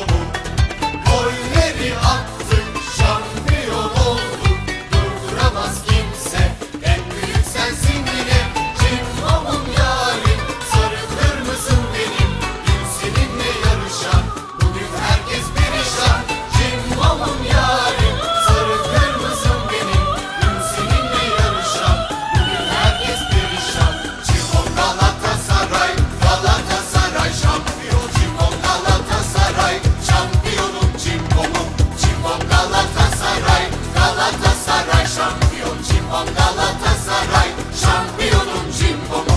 Oh. Galatasaray şampiyonum Cimbom